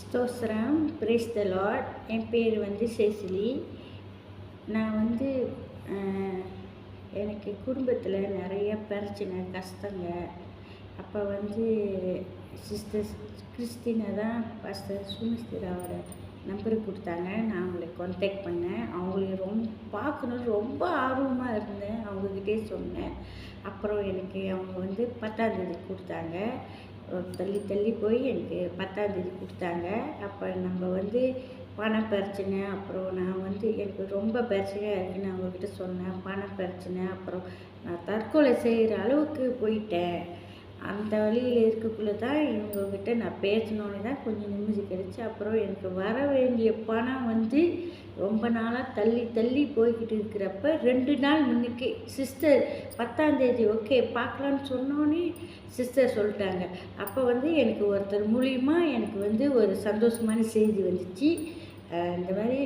ஸ்தோஸ்ரம் brace த Lord என் பேர் வந்து சேசிலி. நான் வந்து எனக்கு குடும்பத்தில் நிறைய பிரச்சனை கஷ்டங்க. அப்போ வந்து சிஸ்டர் கிறிஸ்டினை தான் பாஸ்டர் சுமிஸ்திராவோட நம்பர் கொடுத்தாங்க. நான் அவங்களை கான்டாக்ட் பண்ணேன். அவங்களை ரொம்ப பார்க்கணுன்னு ரொம்ப ஆர்வமாக இருந்தேன். அவங்கக்கிட்டே சொன்னேன். அப்புறம் எனக்கு அவங்க வந்து பத்தாந்தேதி கொடுத்தாங்க. தள்ளி தள்ளி போய் எனக்கு பத்தாந்தேதி கொடுத்தாங்க. அப்போ நம்ம வந்து பண பிரச்சனை அப்புறம் நான் வந்து எனக்கு ரொம்ப பிரச்சனையாக இருக்குன்னு அவங்கக்கிட்ட சொன்னேன். பண பிரச்சனை அப்புறம் நான் தற்கொலை செய்கிற அளவுக்கு போயிட்டேன். அந்த வழியில் இருக்கக்குள்ளே தான் இவங்கக்கிட்ட நான் பேசினோன்னே தான் கொஞ்சம் நிம்மதி கிடச்சி அப்புறம் எனக்கு வர வேண்டிய பணம் வந்து ரொம்ப நாளாக தள்ளி தள்ளி போய்கிட்டு இருக்கிறப்ப ரெண்டு நாள் முன்னுக்கே சிஸ்டர் பத்தாந்தேதி ஓகே பார்க்கலான்னு சொன்னோன்னே சிஸ்டர் சொல்லிட்டாங்க. அப்போ வந்து எனக்கு ஒருத்தர் மூலியமாக எனக்கு வந்து ஒரு சந்தோஷமான செய்தி வந்துச்சு. இந்த மாதிரி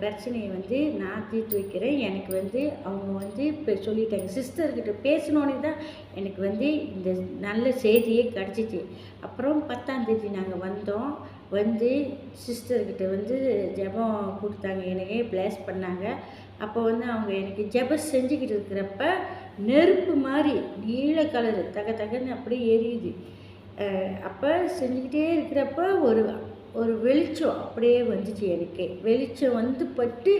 பிரச்சனையை வந்து நான் தீர்த்து வைக்கிறேன். எனக்கு வந்து அவங்க வந்து இப்போ சொல்லிட்டாங்க. சிஸ்டர்கிட்ட பேசினோன்னே தான் எனக்கு வந்து இந்த நல்ல செய்தியே கிடச்சிச்சு. அப்புறம் பத்தாந்தேதி நாங்கள் வந்தோம். வந்து சிஸ்டர்கிட்ட வந்து ஜெபம் கொடுத்தாங்க. எனக்கு பிளேஸ் பண்ணாங்க. அப்போ வந்து அவங்க எனக்கு ஜெபம் செஞ்சுக்கிட்டு இருக்கிறப்ப நெருப்பு மாதிரி நீல கலரு தக தகன்னு அப்படியே எரியுது. அப்போ செஞ்சுக்கிட்டே இருக்கிறப்ப ஒரு ஒரு வெளிச்சம் அப்படியே வந்துச்சு எனக்கு. வெளிச்சம் வந்து பட்டு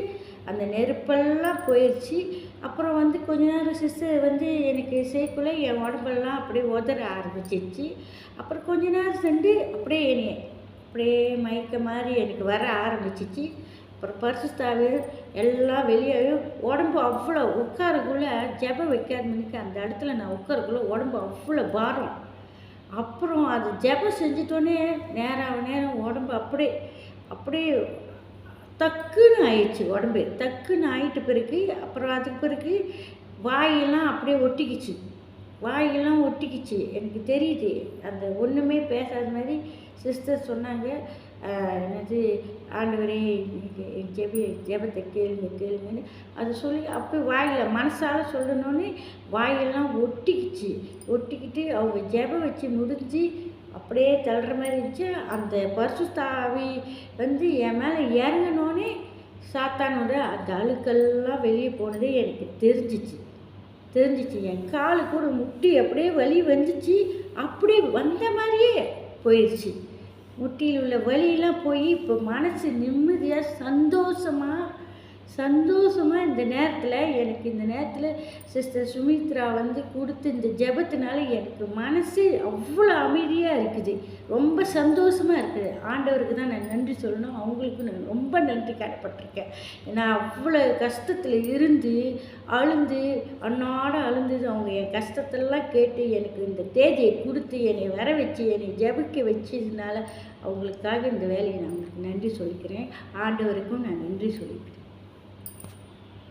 அந்த நெருப்பெல்லாம் போயிடுச்சு அப்புறம் வந்து கொஞ்ச நேரம் சிஸ்டர் வந்து எனக்கு செய்யக்குள்ள என் உடம்பெல்லாம் அப்படியே உதற ஆரம்பிச்சிச்சு அப்புறம் கொஞ்ச நேரம் சென்று அப்படியே என்னைய அப்படியே மயக்க மாதிரி எனக்கு வர ஆரம்பிச்சிச்சு அப்புறம் பரிசுத்தாவே எல்லாம் வெளியே உடம்பு அவ்வளோ உட்காரக்குள்ளே ஜெபம் வைக்காதமனுக்கு அந்த இடத்துல நான் உட்காரக்குள்ளே உடம்பு அவ்வளோ பாரம். அப்புறம் அது ஜெபம் செஞ்சிட்டோன்னே நேரம் நேரம் உடம்பு அப்படியே அப்படியே தக்குன்னு ஆயிடுச்சு உடம்பு. டக்குன்னு ஆயிட்ட பிறகு அப்புறம் அதுக்கு பிறகு வாயெல்லாம் அப்படியே ஒட்டிக்கிச்சு. வாயெல்லாம் ஒட்டிக்கிச்சு. எனக்கு தெரியுது. அந்த ஒன்றுமே பேசாத மாதிரி சிஸ்டர் சொன்னாங்க. என்னது ஆண்டவரே என் ஜெபி ஜெபத்தை கேளுங்க கேளுங்கன்னு அதை சொல்லி அப்படியே வாயில் மனசால் சொல்லணுன்னு வாயெல்லாம் ஒட்டிக்கிச்சு. ஒட்டிக்கிட்டு அவங்க ஜெபம் வச்சு முடிஞ்சு அப்படியே தள்ளுற மாதிரி இருந்துச்சு. அந்த பரிசுத்தாவி வந்து என் மேலே இறங்கினோன்னே சாத்தானோட அந்த அழுக்கெல்லாம் வெளியே போனதே எனக்கு தெரிஞ்சிச்சு. தெரிஞ்சிச்சு. என் காலு கூட முட்டி அப்படியே வலி வந்துச்சு. அப்படியே வந்த மாதிரியே போயிடுச்சு முட்டியில் உள்ள வழியெல்லாம் போய் இப்போ மனசு நிம்மதியாக சந்தோஷமாக சந்தோஷமாக இந்த நேரத்தில் எனக்கு இந்த நேரத்தில் சிஸ்டர் சுமித்ரா வந்து கொடுத்த இந்த ஜபத்தினால எனக்கு மனசு அவ்வளோ அமைதியாக இருக்குது. ரொம்ப சந்தோஷமாக இருக்குது. ஆண்டவருக்கு தான் நான் நன்றி சொல்லணும். அவங்களுக்கு நான் ரொம்ப நன்றி கடப்பட்டிருக்கேன் நான் அவ்வளோ கஷ்டத்தில் இருந்து அழுந்து அன்னாட அழுந்தது அவங்க என் கஷ்டத்தெல்லாம் கேட்டு எனக்கு இந்த தேதியை கொடுத்து என்னை வர வச்சு என்னை ஜெபிக்க வச்சதுனால அவங்களுக்காக இந்த வேலையை நான் அவங்களுக்கு நன்றி சொல்லிக்கிறேன். ஆண்டவருக்கும் நான் நன்றி சொல்லிக்கிறேன்.